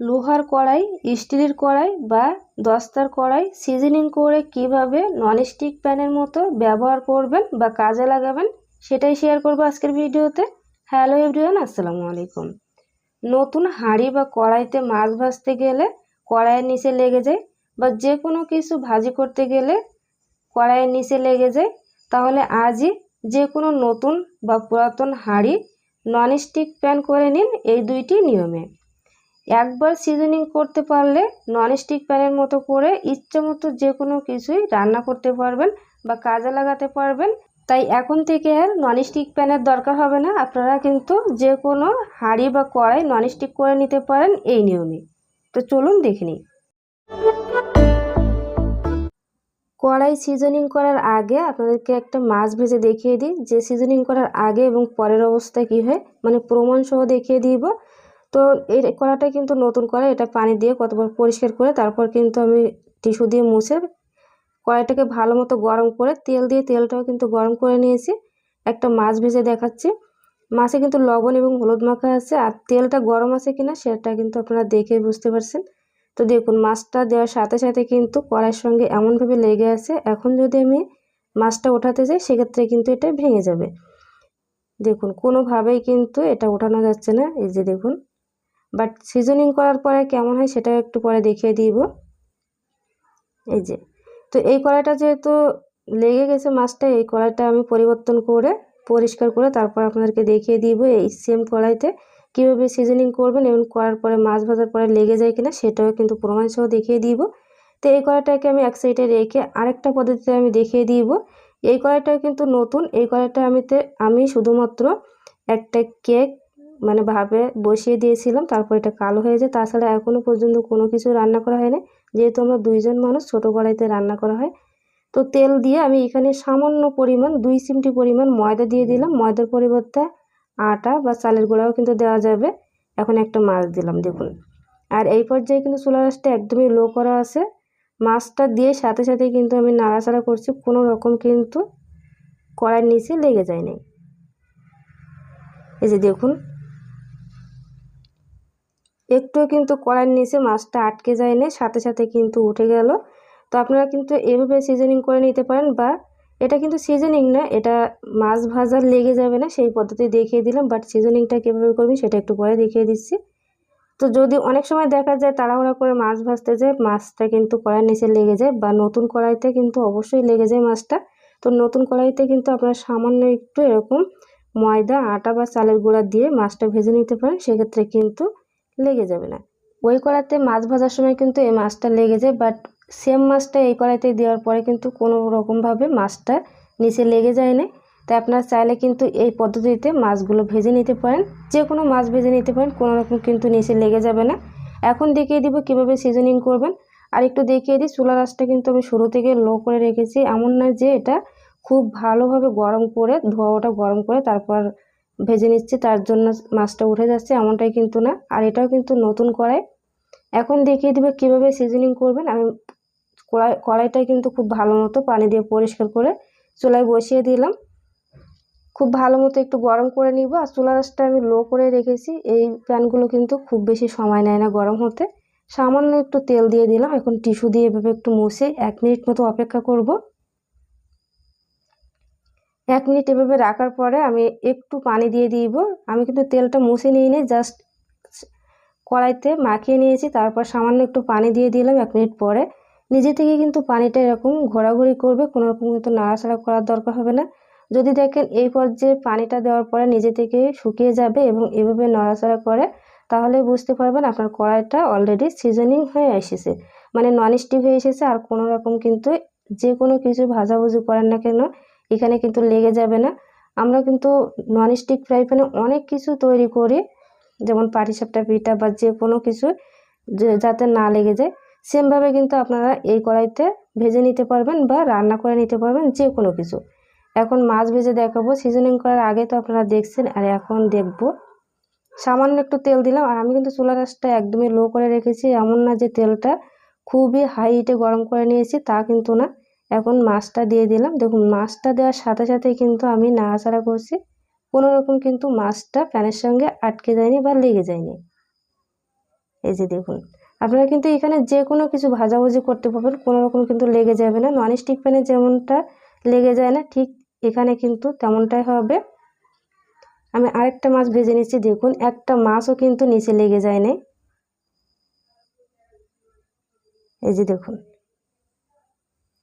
লোহার কড়াই, স্টিলের কড়াই বা দস্তার কড়াই সিজনিং করে কীভাবে ননস্টিক প্যানের মতো ব্যবহার করবেন বা কাজে লাগাবেন সেটাই শেয়ার করব আজকের ভিডিওতে। হ্যালো এভরিওয়ান আসসালামু আলাইকুম। নতুন হাঁড়ি বা কড়াইতে মাছ ভাজতে গেলে কড়াইয়ের নিচে লেগে যায় বা যে কোনো কিছু ভাজি করতে গেলে কড়াইয়ের নিচে লেগে যায়, তাহলে আজই যে কোনো নতুন বা পুরাতন হাঁড়ি ননস্টিক প্যান করে নিন এই দুইটি নিয়মে। একবার সিজনিং করতে পারলে ননস্টিক প্যানের মতো করে ইচ্ছে মতো যে কোনো কিছুই রান্না করতে পারবেন বা কাজে লাগাতে পারবেন। তাই এখন থেকে আর ননস্টিক প্যানের দরকার হবে না। আপনারা কিন্তু যে কোনো হাঁড়ি বা কড়াই ননস্টিক করে নিতে পারেন এই নিয়মে। তো চলুন দেখে নিই। কড়াই সিজনিং করার আগে আপনাদেরকে একটা মাছ ভেজে দেখিয়ে দিই। যে সিজনিং করার আগে এবং পরের অবস্থা কী হয় মানে প্রমাণ সহ দেখিয়ে দিব। তো এই কড়াটা কিন্তু নতুন কড়াই, এটা পানি দিয়ে কতবার পরিষ্কার করে তারপর কিন্তু আমি টিস্যু দিয়ে মুছে কড়াইটাকে ভালো মতো গরম করে তেল দিয়ে, তেলটাও কিন্তু গরম করে নিয়েছি। একটা মাছ ভেজে দেখাচ্ছি। মাছে কিন্তু লবণ এবং হলুদ মাখা আছে আর তেলটা গরম আছে কিনা সেটা কিন্তু আপনারা দেখে বুঝতে পারছেন। তো দেখুন, মাছটা দেওয়ার সাথে সাথে কিন্তু কড়াইয়ের সঙ্গে এমনভাবে লেগে আছে, এখন যদি আমি মাছটা ওঠাতে যাই সেক্ষেত্রে কিন্তু এটা ভেঙে যাবে। দেখুন, কোনোভাবেই কিন্তু এটা ওঠানো যাচ্ছে না। এই যে দেখুন বাট সিজনিং করার পরে কেমন হয় সেটা একটু পরে দেখিয়ে দিব। এই যে। তো এই কড়াইটা যেহেতু লেগে গেছে মাছটা, এই কড়াইটা আমি পরিবর্তন করে, পরিষ্কার করে তারপর আপনাদেরকে দেখিয়ে দিব এই সেম কড়াইতে কীভাবে সিজনিং করবেন এবং করার পরে মাছ ভাজার পরে লেগে যায় কিনা সেটাও কিন্তু প্রমাণ সহ দেখিয়ে দিব। তো এই কড়াইটাকে আমি এক সাইডে রেখে আরেকটা পদ্ধতিতে আমি দেখিয়ে দিব। এই কড়াইটাও কিন্তু নতুন। এই কড়াইটা আমিতে, আমি শুধুমাত্র একটা কেক মানে ভাবে বসিয়ে দিয়েছিলাম, তারপর এটা কালো হয়ে যায়। তাছাড়া এখনও পর্যন্ত কোনো কিছু রান্না করা হয়নি। যেহেতু আমরা দুইজন মানুষ, ছোটো কড়াইতে রান্না করা হয়। তো তেল দিয়ে আমি এখানে সামান্য পরিমাণ, দুই চিমটি পরিমাণ ময়দা দিয়ে দিলাম। ময়দার পরিবর্তে আটা বা চালের গুঁড়াও কিন্তু দেওয়া যাবে। এখন একটা মাছ দিলাম, দেখুন। আর এই পর্যায়ে কিন্তু চুলা রাসটা একদমই লো করা আছে। মাছটা দিয়ে সাথে সাথে কিন্তু আমি নাড়াচাড়া করছি। কোনো রকম কিন্তু কড়াইয়ের নিচে লেগে যায়নি এই যে দেখুন একটুও কিন্তু কড়াইয়ের নিচে মাছটা আটকে যায়নি, সাথে সাথে কিন্তু উঠে গেল। তো আপনারা কিন্তু এভাবে সিজনিং করে নিতে পারেন বা এটা কিন্তু সিজনিং না, এটা মাছ ভাজার লেগে যাবে না, সেই পদ্ধতি দেখিয়ে দিলাম বাট সিজনিংটা কীভাবে করবেন সেটা একটু পরে দেখিয়ে দিচ্ছি। তো যদি অনেক সময় দেখা যায় তাড়াহুড়া করে মাছ ভাজতে যায়, মাছটা কিন্তু কড়াইয়ের নিচে লেগে যায় বা নতুন কড়াইতে কিন্তু অবশ্যই লেগে যায় মাছটা। তো নতুন কড়াইতে কিন্তু আপনারা সামান্য একটু এরকম ময়দা, আটা বা চালের গুঁড়া দিয়ে মাছটা ভেজে নিতে পারেন, সেক্ষেত্রে কিন্তু লেগে যাবে না। ওই কড়াতে মাছ ভাজার সময় কিন্তু এই মাছটা লেগে যায় বাট সেম মাছটা এই কড়াইতে দেওয়ার পরে কিন্তু কোনো রকমভাবে মাছটা নিচে লেগে যায় না। তাই আপনারা চাইলে কিন্তু এই পদ্ধতিতে মাছগুলো ভেজে নিতে পারেন। যে কোনো মাছ ভেজে নিতে পারেন, কোনো রকম কিন্তু নিচে লেগে যাবে না। এখন দেখিয়ে দিব কীভাবে সিজনিং করবেন। আর একটু দেখিয়ে দিই চুলা রাসটা কিন্তু আমি শুরু থেকে লো করে রেখেছি। এমন না যে এটা খুব ভালোভাবে গরম করে ধোয়াটা গরম করে তারপর ভেজে নিচ্ছি, তার জন্য মাছটা উঠে যাচ্ছে, এমনটাই কিন্তু না। আর এটাও কিন্তু নতুন কড়াই। এখন দেখিয়ে দেবে কীভাবে সিজনিং করবেন। আমি কড়াই কড়াইটাই কিন্তু খুব ভালো মতো পানি দিয়ে পরিষ্কার করে চুলায় বসিয়ে দিলাম। খুব ভালো মতো একটু গরম করে নিব। আর চুলা রাসটা আমি লো করে রেখেছি। এই প্যানগুলো কিন্তু খুব বেশি সময় নেয় না গরম হতে। সামান্য একটু তেল দিয়ে দিলাম। এখন টিস্যু দিয়ে এভাবে একটু মুছে এক মিনিট মতো অপেক্ষা করব। এক মিনিট এভাবে রাখার পরে আমি একটু পানি দিয়ে দিব। আমি কিন্তু তেলটা মুছে নিয়ে নিই জাস্ট কড়াইতে মাখিয়ে নিয়েছি, তারপর সামান্য একটু পানি দিয়ে দিলাম এক মিনিট পরে। নিজে থেকে কিন্তু পানিটা এরকম ঘোরাঘুরি করবে, কোনো রকম কিন্তু নাড়াচাড়া করার দরকার হবে না। যদি দেখেন এই পর্যায়ে পানিটা দেওয়ার পরে নিজে থেকে শুকিয়ে যাবে এবং এভাবে নড়াচড়া করে, তাহলে বুঝতে পারবেন আপনার কড়াইটা অলরেডি সিজনিং হয়ে এসেছে। মানে ননস্টিক হয়ে এসেছে, আর কোনো রকম কিন্তু যে কোনো কিছু ভাজাভুজি করেন না কেন এখানে কিন্তু লেগে যাবে না। আমরা কিন্তু ননস্টিক ফ্রাই প্যানে অনেক কিছু তৈরি করি, যেমন পাটিসাপটা, পিঠা বা যে কোনো কিছু যাতে না লেগে যায়। সেমভাবে কিন্তু আপনারা এই কড়াইতে ভেজে নিতে পারবেন বা রান্না করে নিতে পারবেন যে কোনো কিছু। এখন মাছ ভেজে দেখাবো সিজনিং করার আগে তো আপনারা দেখছেন, আর এখন দেখব। সামান্য একটু তেল দিলাম, আর আমি কিন্তু চুলা গাছটা একদমই লো করে রেখেছি। এমন না যে তেলটা খুবই হাই হিটে গরম করে নিয়েছি, তা কিন্তু না। এখন মাছটা দিয়ে দিলাম। দেখুন, মাছটা দেওয়ার সাথে সাথে কিন্তু আমি নাড়াচাড়া করছি। কোনো রকম কিন্তু মাছটা প্যানের সঙ্গে আটকে যায়নি বা লেগে যায়নি। এই যে দেখুন, আপনারা কিন্তু এখানে যে কোনো কিছু ভাজাভুজি করতে পারবেন, কোনো রকম কিন্তু লেগে যাবে না। নন স্টিক প্যানে যেমনটা লেগে যায় না, ঠিক এখানে কিন্তু তেমনটাই হবে। আমি আরেকটা মাছ ভেজে নিচ্ছি, দেখুন, একটা মাছও কিন্তু নিচে লেগে যায় না এই যে দেখুন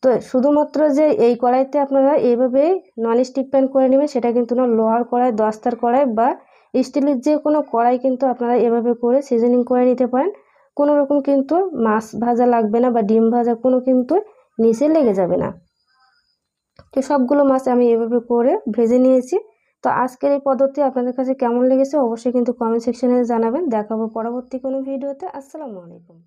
তো শুধুমাত্র যে এই কড়াইতে আপনারা এইভাবে নন স্টিক প্যান করে নেবেন, সেটা কিন্তু না লোহার কড়াই দস্তার কড়াই বা স্টিলের যে কোনো কড়াই কিন্তু আপনারা এভাবে করে সিজনিং করে নিতে পারেন। কোনো রকম কিন্তু মাছ ভাজা লাগবে না বা ডিম ভাজা কোনো কিন্তু নিচে লেগে যাবে না। তো সবগুলো মাছ আমি এভাবে করে ভেজে নিয়েছি। তো আজকের এই পদ্ধতি আপনাদের কাছে কেমন লেগেছে অবশ্যই কিন্তু কমেন্ট সেকশনে জানাবেন। দেখাবো পরবর্তী কোনো ভিডিওতে। আসসালামু আলাইকুম।